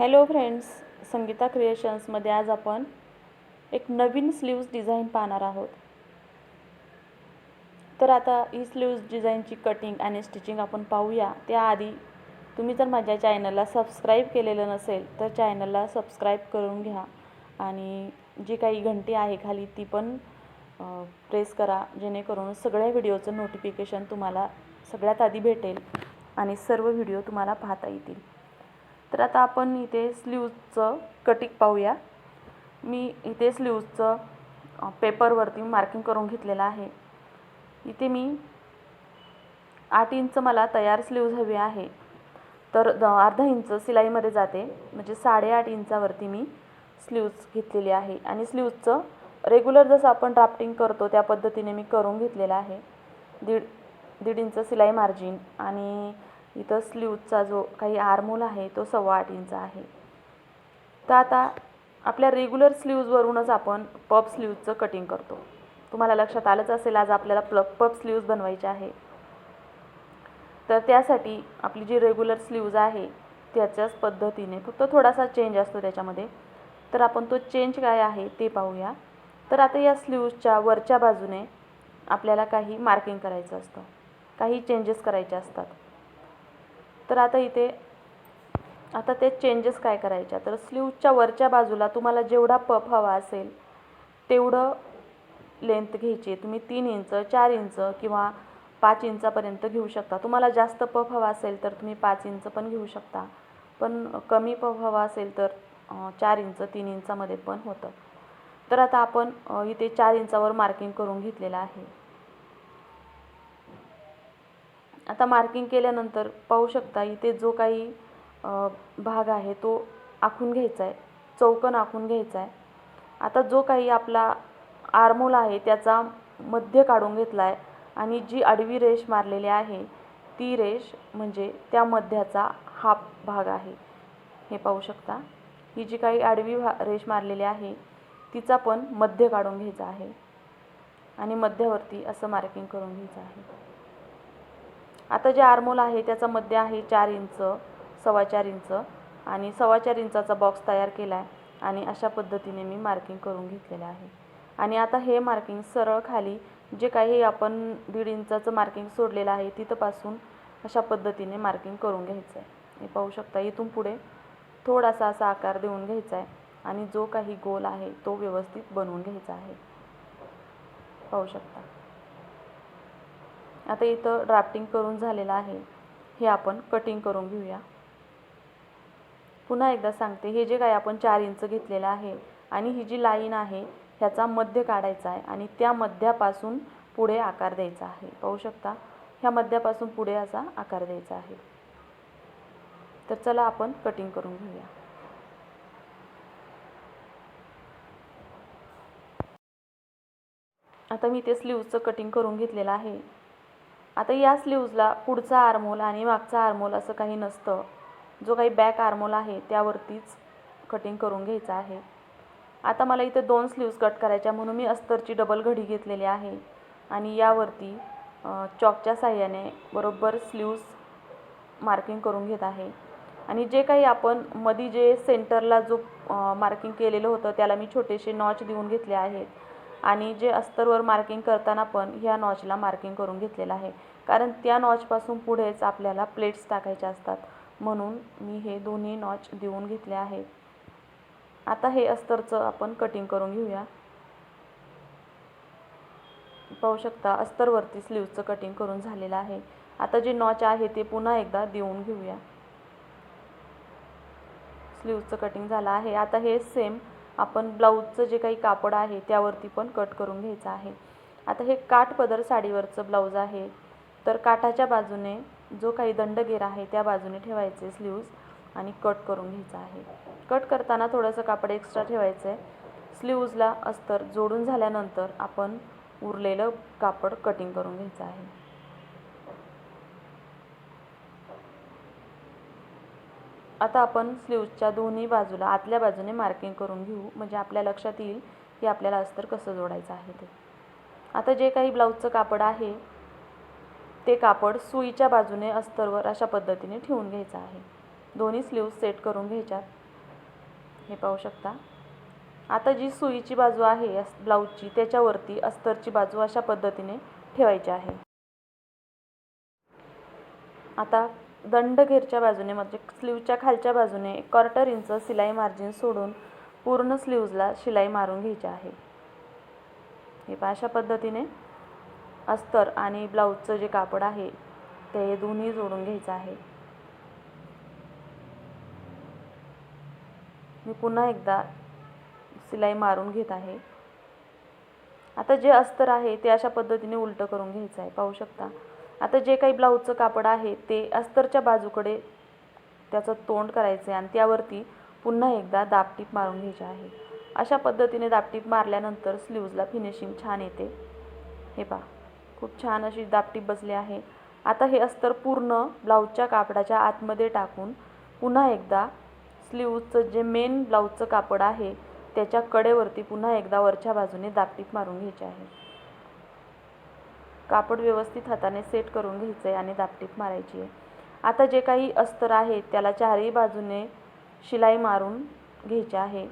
Hello friends Sangeeta क्रिएशन्समध्ये आज आपण एक नवीन स्लीव्ज डिझाईन पाहणार आहोत. तर आता ही स्लीव्ज डिझाईनची कटिंग आणि स्टिचिंग आपण पाहूया. त्याआधी तुम्ही जर माझ्या चॅनलला सबस्क्राईब केलेलं नसेल तर चॅनलला सबस्क्राईब करून घ्या. आणि जी काही घंटी आहे खाली ती पण प्रेस करा जेणेकरून सगळ्या व्हिडिओचं नोटिफिकेशन तुम्हाला सगळ्यात आधी भेटेल आणि सर्व व्हिडिओ तुम्हाला पाहता येतील. तर आता आपण इथे स्लीवचं कटिंग पाहूया. मी इथे स्लीवचं पेपरवरती मार्किंग करून घेतलेलं आहे. इथे मी आठ इंच मला तयार स्लीव्ज हवी आहे. तर द अर्धा इंच सिलाईमध्ये जाते. म्हणजे साडेआठ इंचावरती मी स्लीव्ज घेतलेली आहे. आणि स्लीव्जचं रेग्युलर जसं आपण ड्राफ्टिंग करतो त्या पद्धतीने मी करून घेतलेलं आहे. दीड दीड इंच सिलाई मार्जिन आणि इथं स्लीवचा जो काही आरमोल आहे तो सव्वा आठ इंच आहे. तर आता आपल्या रेग्युलर स्लीव्जवरूनच आपण पप स्लीव्जचं कटिंग करतो. तुम्हाला लक्षात आलंच असेल आज आपल्याला प्ल पप स्लीव्ज बनवायचे आहे. तर त्यासाठी आपली जी रेग्युलर स्लीव्ज आहे त्याच्याच पद्धतीने फक्त थोडासा चेंज असतो त्याच्यामध्ये. तर आपण तो चेंज काय आहे ते पाहूया. तर आता या स्लीव्जच्या वरच्या बाजूने आपल्याला काही मार्किंग करायचं असतं. काही चेंजेस करायचे असतात. तर आता इथे आता ते चेंजेस काय करायच्या? तर स्लीवच्या वरच्या बाजूला तुम्हाला जेवढा पफ हवा असेल तेवढं लेंथ घ्यायची. तुम्ही तीन इंच चार इंच किंवा पाच इंचापर्यंत घेऊ शकता. तुम्हाला जास्त पफ हवा असेल तर तुम्ही पाच इंच पण घेऊ शकता. पण कमी पफ हवा असेल तर चार इंच तीन इंचामध्ये पण होतं. तर आता आपण इथे चार इंचावर मार्किंग करून घेतलेलं आहे. आता मार्किंग केल्यानंतर पाहू शकता इथे जो काही भाग आहे तो आखून घ्यायचा आहे. चौकन आखून घ्यायचा आहे. आता जो काही आपला आरमोल आहे त्याचा मध्य काढून घेतला आहे आणि जी आडवी रेष मारलेली आहे ती रेष म्हणजे त्या मध्याचा हा भाग आहे. हे पाहू शकता. ही जी काही आडवी भा रेष मारलेली आहे तिचा पण मध्य काढून घ्यायचा आहे आणि मध्यावरती असं मार्किंग करून घ्यायचं आहे. आता जे आरमोल आहे त्याचा मध्य आहे चार इंच सव्वा चार इंच आणि सव्वा चार इंचाचा बॉक्स तयार केला आहे आणि अशा पद्धतीने मी मार्किंग करून घेतलेलं आहे. आणि आता हे मार्किंग सरळ खाली जे काही आपण दीड इंचाचं मार्किंग सोडलेलं आहे तिथंपासून अशा पद्धतीने मार्किंग करून घ्यायचं आहे हे पाहू शकता इथून पुढे थोडासा असा आकार देऊन घ्यायचा आहे आणि जो काही गोल आहे तो व्यवस्थित बनवून घ्यायचा आहे. पाहू शकता. आता इथं ड्राफ्टिंग करून झालेलं आहे. हे आपण कटिंग करून घेऊया. पुन्हा एकदा सांगते हे जे काय आपण चार इंच घेतलेलं आहे आणि ही जी लाईन आहे ह्याचा मध्य काढायचा आहे आणि त्या मध्यापासून पुढे आकार द्यायचा आहे. पाहू शकता ह्या मध्यापासून पुढे असा आकार द्यायचा आहे. तर चला आपण कटिंग करून घेऊया. आता मी ते स्लीवचं कटिंग करून घेतलेलं आहे. आता या स्लीव्जला पुढचा आरमोल आणि मागचा आरमोल असं काही नसतं. जो काही बॅक आरमोल आहे त्यावरतीच कटिंग करून घ्यायचा आहे. आता मला इथे दोन स्लीव्ज कट करायच्या म्हणून मी अस्तरची डबल घडी घेतलेली आहे. आणि यावरती चॉकच्या साह्याने बरोबर स्लीव्ज मार्किंग करून घेत आहे. आणि जे काही आपण मधी जे सेंटरला जो मार्किंग केलेलं होतं त्याला मी छोटेसे नॉच देऊन घेतले आहेत. आणि जे अस्तरवर मार्किंग करताना पण ह्या नॉचला मार्किंग करून घेतलेलं आहे. कारण त्या नॉचपासून पुढेच आपल्याला प्लेट्स टाकायच्या असतात. म्हणून मी हे दोन्ही नॉच देऊन घेतले आहे आता हे अस्तरचं आपण कटिंग करून घेऊया. पाहू शकता अस्तरवरती स्लीवचं कटिंग करून झालेलं आहे. आता जे नॉच आहे ते पुन्हा एकदा देऊन घेऊया. स्लीवचं कटिंग झालं आहे. आता हे सेम आपण ब्लाऊजचं जे काही कापड आहे त्यावरती पण कट करून घ्यायचं आहे. आता हे काठ पदर साडीवरचं ब्लाऊज आहे. तर काठाच्या बाजूने जो काही दंडगेर आहे त्या बाजूने ठेवायचे स्लीव्ज आणि कट करून घ्यायचा आहे. कट करताना थोडंसं कापड एक्स्ट्रा ठेवायचं आहे स्लीव्जला अस्तर जोडून झाल्यानंतर आपण उरलेलं कापड कटिंग करून घ्यायचं आहे. आता आपण स्लीव्जच्या दोन्ही बाजूला आतल्या बाजूने मार्किंग करून घेऊ. म्हणजे आपल्या लक्षात येईल की आपल्याला अस्तर कसं जोडायचं आहे ते. आता जे काही ब्लाऊजचं कापड आहे ते कापड सुईच्या बाजूने अस्तरवर अशा पद्धतीने ठेवून घ्यायचं आहे. दोन्ही स्लीव्ज सेट करून घ्यायच्यात. हे पाहू शकता. आता जी सुईची बाजू आहे अस ब्लाऊजची त्याच्यावरती अस्तरची बाजू अशा पद्धतीने ठेवायची आहे. आता दंडघेरच्या बाजूने म्हणजे स्लीवच्या खालच्या बाजूने क्वार्टर इंच शिलाई मार्जिन सोडून पूर्ण स्लीव्जला शिलाई मारून घ्यायची आहे. हे अशा पद्धतीने अस्तर आणि ब्लाऊजचं जे कापड आहे ते दोन्ही जोडून घ्यायचं आहे. मी पुन्हा एकदा सिलाई मारून घेत आहे. आता जे अस्तर आहे ते अशा पद्धतीने उलटं करून घ्यायचं आहे. पाहू शकता. आता जे काही ब्लाऊजचं कापड आहे ते अस्तरच्या बाजूकडे त्याचं तोंड करायचं आहे आणि त्यावरती पुन्हा एकदा दापटीप मारून घ्यायची आहे. अशा पद्धतीने दापटीप मारल्यानंतर स्लीव्जला फिनिशिंग छान येते. हे पहा. खूप छान अशी दापटी बसली आहे. आता हे अस्तर पूर्ण ब्लाऊजच्या कापडाच्या आतमध्ये टाकून पुन्हा एकदा स्लीवचं जे मेन ब्लाऊजचं कापड आहे त्याच्या कडेवरती पुन्हा एकदा वरच्या बाजूने दापटीप मारून घ्यायची आहे. कापड व्यवस्थित हाताने सेट करून घ्यायचं आहे आणि दापटीप मारायची आहे. आता जे काही अस्तर आहे त्याला चारही बाजूने शिलाई मारून घ्यायची आहे.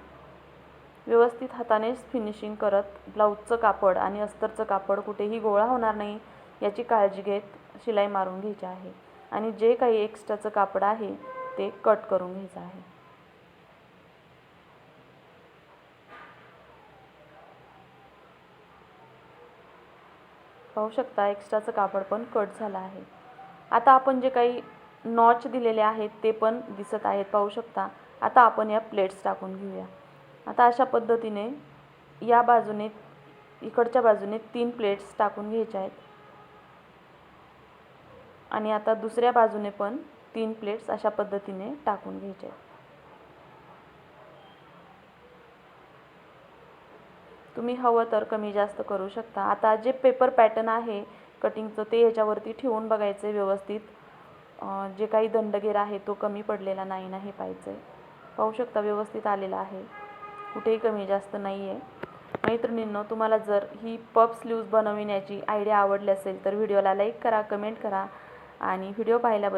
व्यवस्थित हातानेच फिनिशिंग करत ब्लाऊजचं कापड आणि अस्तरचं कापड कुठेही गोळा होणार नाही याची काळजी घेत शिलाई मारून घ्यायची आहे. आणि जे काही एक्स्ट्राचं कापड आहे ते कट करून घ्यायचं आहे. पाहू शकता एक्स्ट्राचं कापड पण कट झालं आहे. आता आपण जे काही नॉच दिलेले आहेत ते पण दिसत आहेत. पाहू शकता आता आपण या प्लेट्स टाकून घेऊया. आता अशा पद्धतीने या बाजूने इकडच्या बाजूने तीन प्लेट्स टाकून घ्यायच्या आहेत. आणि आता दुसऱ्या बाजूने पण तीन प्लेट्स अशा पद्धतीने टाकून घ्यायच्या आहेत. तुम्ही हवं तर कमी जास्त करू शकता. आता जे पेपर पॅटर्न आहे कटिंगचं ते ह्याच्यावरती ठेवून बघायचं आहे व्यवस्थित जे काही दंडगेर आहे तो कमी पडलेला नाही ना हे पाहायचं आहे पाहू शकता व्यवस्थित आलेला आहे. कुठेही कमी जास्त नाही आहे मैत्रिणींनो तुम्हाला जर ही पप स्लीव्ज बनविण्याची आयडिया आवडली असेल तर व्हिडिओला लाईक करा कमेंट करा आणि व्हिडिओ पाहिल्याबद्दल